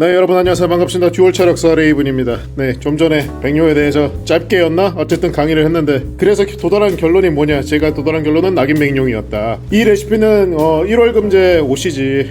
네 여러분 안녕하세요. 반갑습니다. 듀얼 차력사 레이븐입니다. 네 좀 전에 백료에 대해서 짧게였나? 어쨌든 강의를 했는데 그래서 도달한 결론이 뭐냐? 제가 도달한 결론은 낙인 백룡이었다. 이 레시피는 어, 1월 금제 OCG에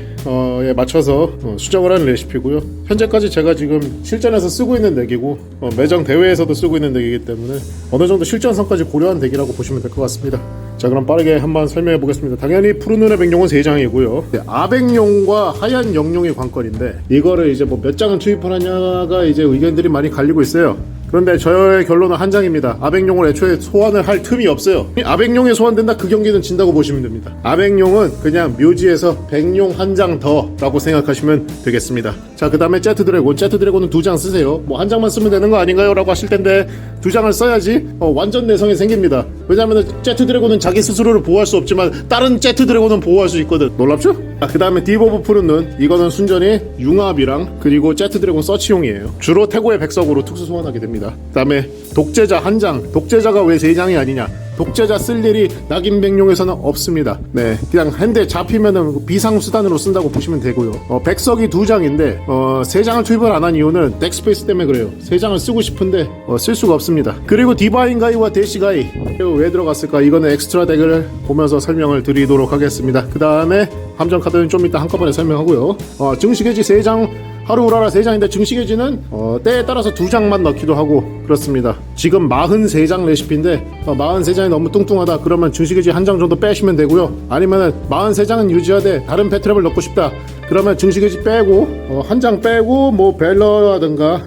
맞춰서 어, 수정을 한 레시피고요. 현재까지 제가 지금 실전에서 쓰고 있는 덱이고 어, 매정 대회에서도 쓰고 있는 덱이기 때문에 어느 정도 실전성까지 고려한 덱이라고 보시면 될 것 같습니다 자 그럼 빠르게 한번 설명해 보겠습니다 당연히 푸른 눈의 백룡은 3장이고요 아백룡과 하얀 영룡의 관건인데 이거를 이제 뭐 몇 장을 투입하느냐가 이제 의견들이 많이 갈리고 있어요 그런데 저의 결론은 한 장입니다. 아백룡을 애초에 소환을 할 틈이 없어요. 아백룡이 소환된다 그 경기는 진다고 보시면 됩니다. 아백룡은 그냥 묘지에서 백룡 한 장 더라고 생각하시면 되겠습니다. 자, 그 다음에 제트 드래곤. 제트 드래곤은 두 장 쓰세요. 뭐 한 장만 쓰면 되는 거 아닌가요? 라고 하실 텐데 두 장을 써야지 어, 완전 내성이 생깁니다. 왜냐하면 제트 드래곤은 자기 스스로를 보호할 수 없지만 다른 제트 드래곤은 보호할 수 있거든. 놀랍죠? 아, 그 다음에 디보브 푸른 눈. 이거는 순전히 융합이랑 그리고 제트 드래곤 서치용이에요. 주로 태고의 백석으로 특수 소환하게 됩니다. 그 다음에 독재자 한 장. 독재자가 왜 세 장이 아니냐? 독재자 쓸 일이 낙인 백룡에서는 없습니다. 네, 그냥 핸드에 잡히면은 비상 수단으로 쓴다고 보시면 되고요. 어, 백석이 두 장인데 어, 세 장을 투입을 안 한 이유는 덱스페이스 때문에 그래요. 세 장을 쓰고 싶은데 어, 쓸 수가 없습니다. 그리고 디바인 가이와 대시 가이 왜 들어갔을까? 이거는 엑스트라 덱을 보면서 설명을 드리도록 하겠습니다. 그 다음에 함정 카드는 좀 이따 한꺼번에 설명하고요. 어, 증식해지 세 장. 하루 우라라 3장인데 증식해지는 어, 때에 따라서 2장만 넣기도 하고 그렇습니다. 지금 43장 레시피인데 어, 43장이 너무 뚱뚱하다 그러면 증식해지 한 장 정도 빼시면 되고요. 아니면은 43장은 유지하되 다른 배트랩을 넣고 싶다. 그러면 증식해지 빼고 어, 한 장 빼고 뭐 벨러라든가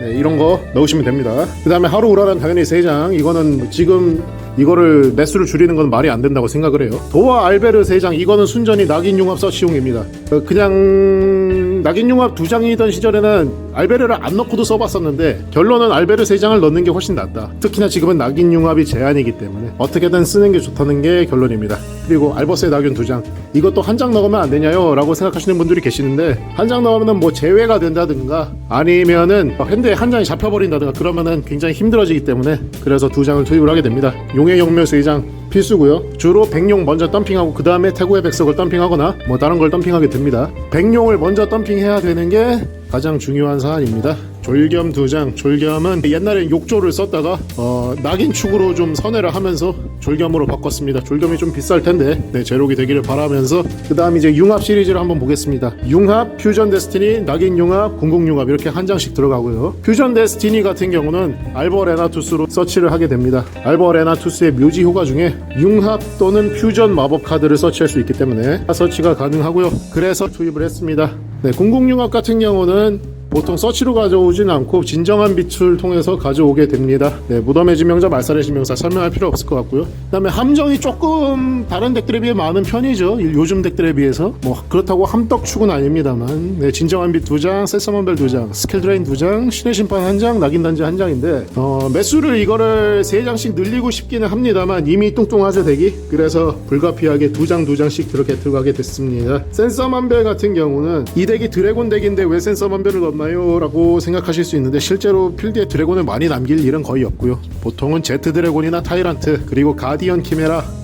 네, 이런 거 넣으시면 됩니다. 그 다음에 하루 우라는 당연히 3장 이거는 지금 이거를 매수를 줄이는 건 말이 안 된다고 생각을 해요. 도와 알베르 3장 이거는 순전히 낙인 융합 서치용입니다. 어, 그냥 낙인 융합 두 장이던 시절에는 알베르를 안 넣고도 써봤었는데 결론은 알베르 3장을 넣는 게 훨씬 낫다. 특히나 지금은 낙인 융합이 제한이기 때문에 어떻게든 쓰는 게 좋다는 게 결론입니다. 그리고 알버스의 낙인 두 장 이것도 한 장 넣으면 안 되냐요? 라고 생각하시는 분들이 계시는데 한 장 넣으면 뭐 제외가 된다든가 아니면은 핸드에 한 장이 잡혀버린다든가 그러면은 굉장히 힘들어지기 때문에 그래서 두 장을 투입을 하게 됩니다. 용의 영묘 3장 필수고요. 주로 백룡 먼저 덤핑하고 그 다음에 태고의 백석을 덤핑하거나 뭐 다른 걸 덤핑하게 됩니다. 백룡을 먼저 덤핑해야 되는 게 가장 중요한 사안입니다. 졸겸 두 장. 졸겸은 옛날엔 욕조를 썼다가 어, 낙인 축으로 좀 선회를 하면서 졸겸으로 바꿨습니다. 졸겸이 좀 비쌀 텐데 네, 제록이 되기를 바라면서 그 다음 이제 융합 시리즈를 한번 보겠습니다. 융합, 퓨전 데스티니, 낙인 융합, 궁극 융합 이렇게 한 장씩 들어가고요. 퓨전 데스티니 같은 경우는 알버 레나투스로 서치를 하게 됩니다. 알버 레나투스의 묘지 효과 중에 융합 또는 퓨전 마법 카드를 서치할 수 있기 때문에 서치가 가능하고요. 그래서 투입을 했습니다. 네, 궁극 융합 같은 경우는 보통 서치로 가져오진 않고 진정한 빛을 통해서 가져오게 됩니다. 네, 무덤의 지명자, 말살의 지명사 설명할 필요 없을 것 같고요. 그다음에 함정이 조금 다른 덱들에 비해 많은 편이죠. 요즘 덱들에 비해서 뭐 그렇다고 함떡축은 아닙니다만 네, 진정한 빛 두 장, 세서먼벨 두 장, 스킬 드레인 두 장, 신의 심판 한 장, 낙인 단지 한 장인데 어, 매수를 이거를 세 장씩 늘리고 싶기는 합니다만 이미 뚱뚱하죠 덱이. 그래서 불가피하게 두 장 두 장씩 그렇게 들어가게 됐습니다. 센서만벨 같은 경우는 이 덱이 드래곤 덱인데 왜 센서만벨을 넣나 요? 라고 생각하실 수 있는데 실제로 필드에 드래곤을 많이 남길 일은 거의 없고요. 보통은 제트 드래곤이나 타이란트 그리고 가디언 키메라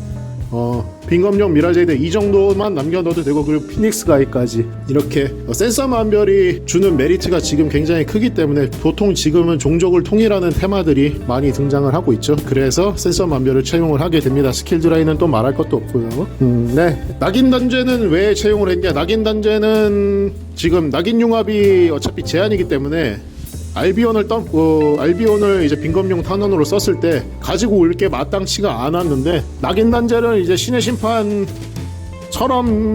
어, 빙검용 미라제이드 이 정도만 남겨 넣어도 되고 그리고 피닉스 가이까지 이렇게 어, 센서 만별이 주는 메리트가 지금 굉장히 크기 때문에 보통 지금은 종족을 통일하는 테마들이 많이 등장을 하고 있죠. 그래서 센서 만별을 채용을 하게 됩니다. 스킬 드라이는 또 말할 것도 없고요. 음, 네. 낙인 단죄는 왜 채용을 했냐? 낙인 단죄는 지금 낙인 융합이 어차피 제한이기 때문에 알비온을 떠, 어, 알비온을 이제 빈검용 탄원으로 썼을 때 가지고 올 게 마땅치가 않았는데 낙인 단죄를 이제 신의 심판처럼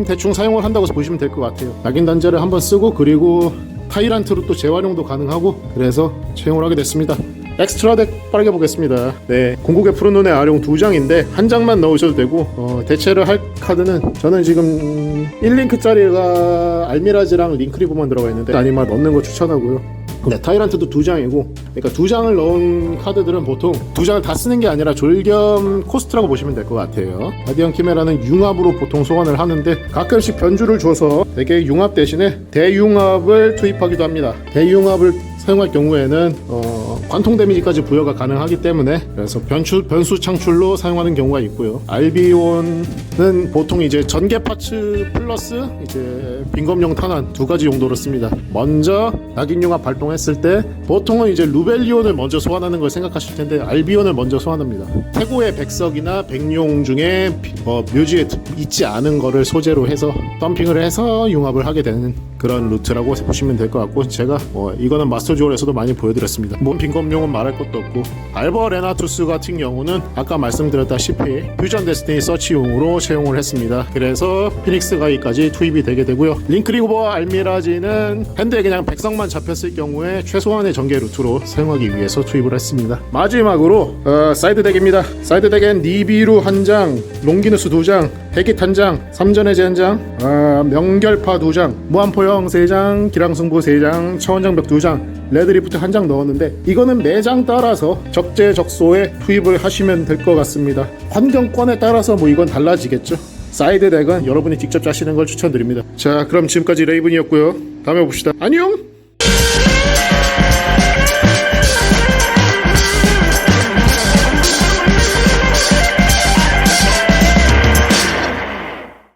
대충 사용을 한다고 보시면 될 것 같아요. 낙인 단죄를 한번 쓰고 그리고 타이란트로 또 재활용도 가능하고 그래서 채용을 하게 됐습니다. 엑스트라 덱 빠르게 보겠습니다. 네, 궁극의 푸른 눈의 아룡 두 장인데 한 장만 넣으셔도 되고 어, 대체를 할 카드는 저는 지금 1링크짜리가 알미라지랑 링크리브만 들어가 있는데 아니면 넣는 거 추천하고요. 네, 타이란트도 두 장이고, 그러니까 두 장을 넣은 카드들은 보통 두 장을 다 쓰는 게 아니라 졸겸 코스트라고 보시면 될 것 같아요. 가디언 키메라는 융합으로 보통 소환을 하는데 가끔씩 변주를 줘서 되게 융합 대신에 대융합을 투입하기도 합니다. 대융합을 사용할 경우에는 어, 어, 관통 데미지까지 부여가 가능하기 때문에 그래서 변수 변수 창출로 사용하는 경우가 있고요. 알비온은 보통 이제 전개 파츠 플러스 이제 빈검용 탄환 두 가지 용도로 씁니다. 먼저 낙인융합 발동했을 때 보통은 이제 루벨리온을 먼저 소환하는 걸 생각하실 텐데 알비온을 먼저 소환합니다. 태고의 백석이나 백룡 중에 비- 어, 묘지에 있지 않은 거를 소재로 해서 덤핑을 해서 융합을 하게 되는 그런 루트라고 보시면 될 것 같고 제가 어, 이거는 마스터 주얼에서도 많이 보여드렸습니다. 몸 빈검용은 말할 것도 없고 알버 레나투스 같은 경우는 아까 말씀드렸다시피 퓨전 데스티니 서치용으로 채용을 했습니다. 그래서 피닉스 가이까지 투입이 되게 되고요. 링크리오버 알미라지는 핸드에 그냥 백성만 잡혔을 경우에 최소한의 전개 루트로 사용하기 위해서 투입을 했습니다. 마지막으로 어, 사이드 덱입니다. 사이드 덱엔 니비루 한 장, 롱기누스 두 장, 해깃 한 장, 삼전해제 한 장, 아, 명결파 두 장, 무한포영 세 장, 기랑승부 세 장, 차원장벽 두 장, 레드리프트 한 장 넣었는데 이거는 매장 따라서 적재적소에 투입을 하시면 될 것 같습니다. 환경권에 따라서 뭐 이건 달라지겠죠. 사이드 덱은 여러분이 직접 짜시는 걸 추천드립니다. 자, 그럼 지금까지 레이븐이었고요. 다음에 봅시다. 안녕.